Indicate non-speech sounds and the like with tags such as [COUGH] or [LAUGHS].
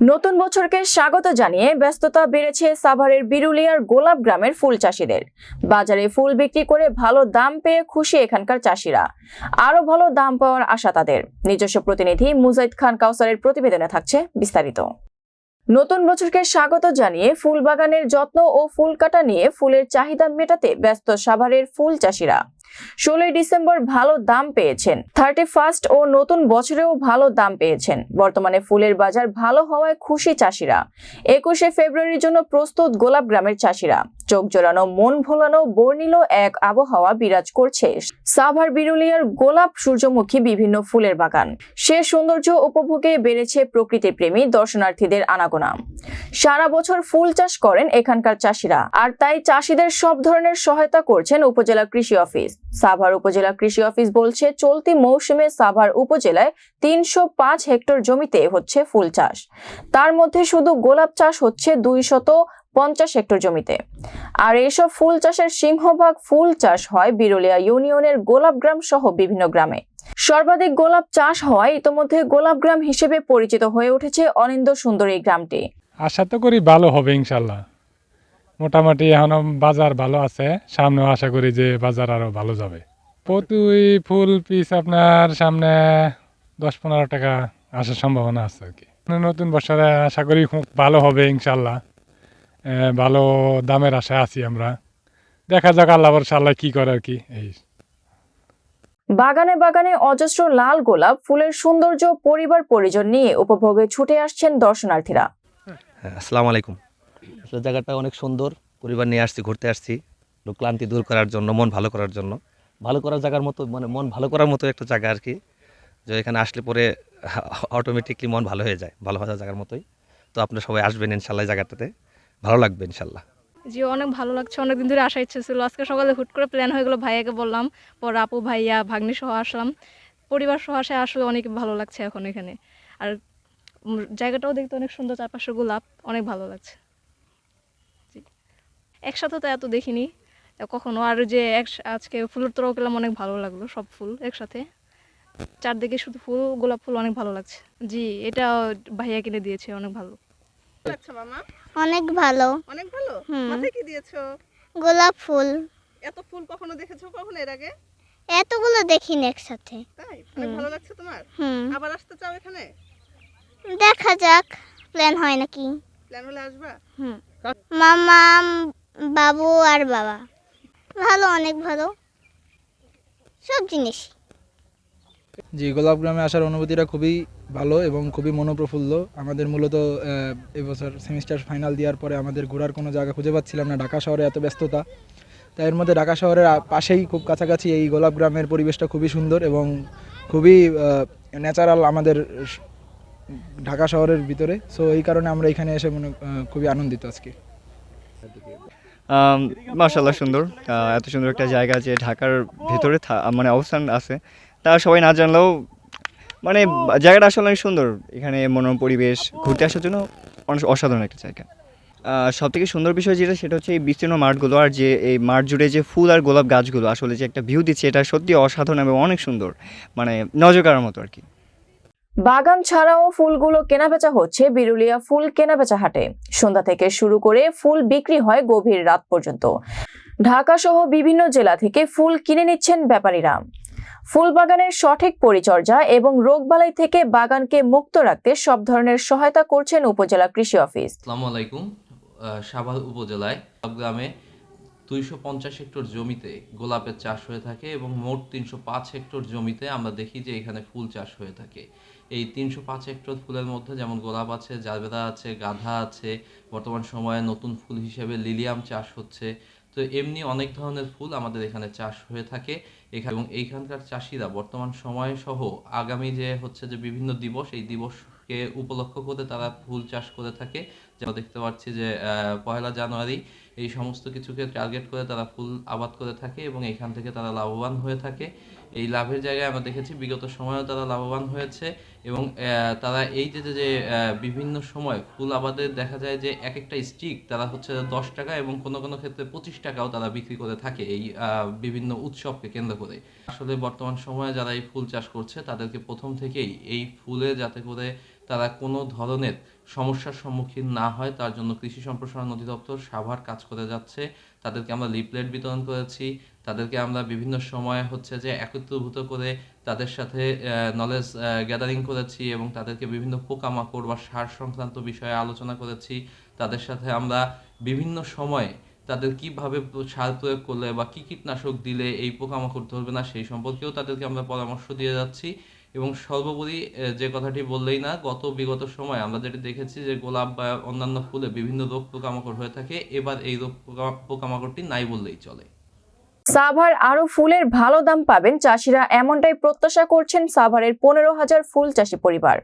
নতুন বছরকে স্বাগত জানিয়ে ব্যস্ততা বেড়েছে সাভারের বিরুলিয়ার গোলাপ গ্রামের ফুল চাষিদের। বাজারে ফুল বিক্রি করে ভালো দাম পেয়ে খুশি এখানকার চাষিরা। আরও ভালো দাম পাওয়ার আশা তাদের। নিজস্ব প্রতিনিধি মুজাইদ খান কাউসারের প্রতিবেদনে থাকছে বিস্তারিত। নতুন বছরকে স্বাগত জানিয়ে ফুল বাগানের যত্ন ও ফুল কাটা নিয়ে ফুলের চাহিদা মেটাতে ব্যস্ত সাভারের ফুল চাষিরা। ষোলোই ডিসেম্বর ভালো দাম পেয়েছেন। থার্টি ফার্স্ট ও নতুন বছরেও ভালো দাম পেয়েছেন। বর্তমানে ফুলের বাজার ভালো হওয়ায় খুশি চাষিরা। একুশে ফেব্রুয়ারির জন্য প্রস্তুত গোলাপ গ্রামের চাষিরা। চোখ জোড়ানো মন ভোলানো বর্ণিল এক আবহাওয়া বিরাজ করছে। সাভার বিরুলিয়ার গোলাপ সূর্যমুখী বিভিন্ন ফুলের বাগান। সে সৌন্দর্য উপভোগে বেড়েছে প্রকৃতি প্রেমী দর্শনার্থীদের আনাগোনা। সারা বছর ফুল চাষ করেন এখানকার চাষিরা। আর তাই চাষিদের সব ধরনের সহায়তা করছেন উপজেলা কৃষি অফিস। সাভার উপজেলা কৃষি অফিস বলছে, চলতি মৌসুমে সাভার উপজেলায় তিনশো পাঁচ হেক্টর জমিতে হচ্ছে ফুল চাষ। তার মধ্যে শুধু গোলাপ চাষ হচ্ছে দুইশত পঞ্চাশ হেক্টর জমিতে। আর এইসব ফুল চাষের সিংহভাগ ফুল চাষ হয় বিরুলিয়া ইউনিয়নের গোলাপগ্রাম সহ বিভিন্ন গ্রামে। সর্বাধিক গোলাপ চাষ হওয়ায় ইতোমধ্যে গোলাপগ্রাম হিসেবে পরিচিত হয়ে উঠেছে অনিন্দ সুন্দর এই গ্রামটি। আশা তো করি ভালো হবে ইনশাল্লাহ। মোটামুটি এখনও বাজার ভালো আছে। সামনেও আশা করি যে বাজার আরও ভালো যাবে। প্রতি ফুল পিস আপনার সামনে দশ পনেরো টাকা আসার সম্ভাবনা আছে আর কি। নতুন বছরে আশা করি খুব ভালো হবে ইনশাল্লাহ ভালো দামের আশায় আছি আমরা। দেখা যাক আল্লাহ ভরসা আল্লাহ কি করে আর কি এই। বাগানে বাগানে অজস্র লাল গোলাপ ফুলের সৌন্দর্য পরিবার পরিজন নিয়ে উপভোগে ছুটে আসছেন দর্শনার্থীরা। হ্যাঁ আসসালামু আলাইকুম। আসলে জায়গাটা অনেক সুন্দর। পরিবার নিয়ে আসছি, ঘুরতে আসছি। ক্লান্তি দূর করার জন্য, মন ভালো করার জন্য। ভালো করার জায়গার মতো মানে মন ভালো করার মতো একটা জায়গা আর কি যে এখানে আসলে পরে [LAUGHS] অটোমেটিকলি মন ভালো হয়ে যায়, ভালো হওয়ার জায়গার মতোই। তো আপনারা সবাই আসবেন ইনশাল্লাহ জায়গাটাতে। ভালো লাগবে ইনশাল্লাহ। জি, অনেক ভালো লাগছে, অনেকদিন ধরে আসা ইচ্ছে ছিল। আজকে সকালে হুট করে প্ল্যান হয়ে গেলো, ভাইয়াকে বললাম। পর আপু, ভাইয়া, ভাগ্নি সহ আসলাম। পরিবার সহ আসে আসলে অনেক ভালো লাগছে এখন এখানে। আর জায়গাটাও দেখতে অনেক সুন্দর, চারপাশে গোলাপ, অনেক ভালো লাগছে। একসাথে তো এত দেখিনি। কখনো আর যে এক আজকে ফুলের তোরাও পেলাম অনেক ভালো লাগল সব ফুল একসাথে। চারদিকে শুধু ফুল গোলাপ ফুল অনেক ভালো লাগছে। জি এটা ভাইয়া কিনে দিয়েছে অনেক ভালো। লাগছে মামা। অনেক ভালো। অনেক ভালো? মাথায় কি দিয়েছ? গোলাপ ফুল। এত ফুল কখনো দেখেছ কখনো এর আগে? এতগুলো দেখিনি একসাথে। তাই? অনেক ভালো লাগছে তোমার? হুম। আবার আসতে চাও এখানে? দেখা যাক প্ল্যান হয় নাকি। প্ল্যান হলে আসবা? হুম। মামা বাবু আর বাবা। ভালো, অনেক ভালো। সব জিনিস জি, গোলাপ গ্রামে আসার অনুভূতিটা খুবই ভালো এবং খুবই মনোপ্রফুল্ল। আমাদের মূলত এবছর সেমিস্টার ফাইনাল দেওয়ার পরে আমাদের ঘোরার কোনো জায়গা খুঁজে পাচ্ছিলাম না। ঢাকা শহরে এত ব্যস্ততা। তাই এর মধ্যে ঢাকা শহরের পাশেই খুব কাছাকাছি এই গোলাপ গ্রামের পরিবেশটা খুবই সুন্দর এবং খুবই ন্যাচারাল আমাদের ঢাকা শহরের ভিতরে। সো এই কারণে আমরা এখানে এসে মনে খুবই আনন্দিত আজকে। মার্শাল্লাহ সুন্দর। এত সুন্দর একটা জায়গা যে ঢাকার ভেতরে মানে অবস্থান আছে। তা সবাই না জানলেও মানে জায়গাটা আসলে অনেক সুন্দর। এখানে মনোরম পরিবেশ, ঘুরতে আসার জন্য অনেক অসাধারণ একটা জায়গা। সব থেকে সুন্দর বিষয় যেটা, সেটা হচ্ছে এই বিস্তীর্ণ মাঠগুলো আর যে, এই মাঠ জুড়ে যে ফুল আর গোলাপ গাছগুলো, আসলে যে একটা ভিউ দিচ্ছে, এটা সত্যি অসাধারণ এবং অনেক সুন্দর। মানে নজর কাড়ার মতো আর কি। বাগান ছাড়াও ফুলগুলো কেনাবেচা হচ্ছে বিরুলিয়া ফুল কেনাবেচা হাটে। সন্ধ্যা থেকে শুরু করে ফুল বিক্রি হয় গভীর রাত পর্যন্ত। ঢাকা সহ বিভিন্ন জেলা থেকে ফুল কিনে নিচ্ছেন ব্যাপারীরা। ফুল বাগানের সঠিক পরিচর্যা এবং রোগবালাই থেকে বাগানকে মুক্ত রাখতে সব ধরনের সহায়তা করছেন উপজেলা কৃষি অফিস। আসসালামু আলাইকুম সাভার উপজেলায় গ্রামে দুইশো পঞ্চাশ হেক্টর জমিতে গোলাপের চাষ হয়ে থাকে এবং মোট তিনশো পাঁচ হেক্টর জমিতে আমরা দেখি যে এখানে ফুল চাষ হয়ে থাকে। এই তিনশো পাঁচ হেক্টর ফুলের মধ্যে যেমন গোলাপ আছে জারবেরা আছে, গাধা আছে, বর্তমান সময়ে নতুন ফুল হিসেবে লিলিয়াম চাষ হচ্ছে। তো এমনি অনেক ধরনের ফুল আমাদের এখানে চাষ হয়ে থাকে। এখানে এবং এইখানকার চাষিরা বর্তমান সময় সহ আগামী যে হচ্ছে যে বিভিন্ন দিবস, এই দিবসকে উপলক্ষ করে তারা ফুল চাষ করে থাকে। যেমন দেখতে পাচ্ছি যে পয়লা জানুয়ারি এই সমস্ত কিছুকে টার্গেট করে তারা ফুল আবাদ করে থাকে এবং এখান থেকে তারা লাভবান হয়ে থাকে। এই লাভের জায়গায় আমরা দেখেছি বিগত সময়েও তারা লাভবান হয়েছে এবং তারা এই যে, যে- যে বিভিন্ন সময় ফুল আবাদের দেখা যায় যে এক একটা স্টিক তারা হচ্ছে দশ টাকা এবং কোনো কোনো ক্ষেত্রে পঁচিশ টাকাও তারা বিক্রি করে থাকে এই বিভিন্ন উৎসবকে কেন্দ্র করে। আসলে বর্তমান সময়ে যারা এই ফুল চাষ করছে তাদেরকে প্রথম থেকেই এই ফুলে যাতে করে তারা কোনো ধরনের সমস্যার সম্মুখীন না হয়, তার জন্য কৃষি সম্প্রসারণ অধিদপ্তর সাভার কাজ করে যাচ্ছে। তাদেরকে আমরা লিফলেট বিতরণ করেছি। তাদেরকে আমরা বিভিন্ন সময় হচ্ছে যে একত্রভূত করে তাদের সাথে নলেজ গ্যাদারিং করেছি এবং তাদেরকে বিভিন্ন পোকামাকড় বা সার সংক্রান্ত বিষয়ে আলোচনা করেছি। তাদের সাথে আমরা বিভিন্ন সময়ে তাদের কীভাবে সার প্রয়োগ করলে বা কী কীটনাশক দিলে এই পোকামাকড় ধরবে না, সেই সম্পর্কেও তাদেরকে আমরা পরামর্শ দিয়ে যাচ্ছি। এবং সর্বোপরি যে কথাটি বললেই না, গত বিগত সময় আমরা যেটা দেখেছি যে গোলাপ বা অন্যান্য ফুলে বিভিন্ন রোগ পোকামাকড় হয়ে থাকে, এবার এই রোগ পোকামাকড়টি নাই বললেই চলে। সাভার আরও ফুলের ভালো দাম পাবেন চাষিরা, এমনটাই প্রত্যাশা করছেন সাভারের পনেরো হাজার ফুল চাষি পরিবার।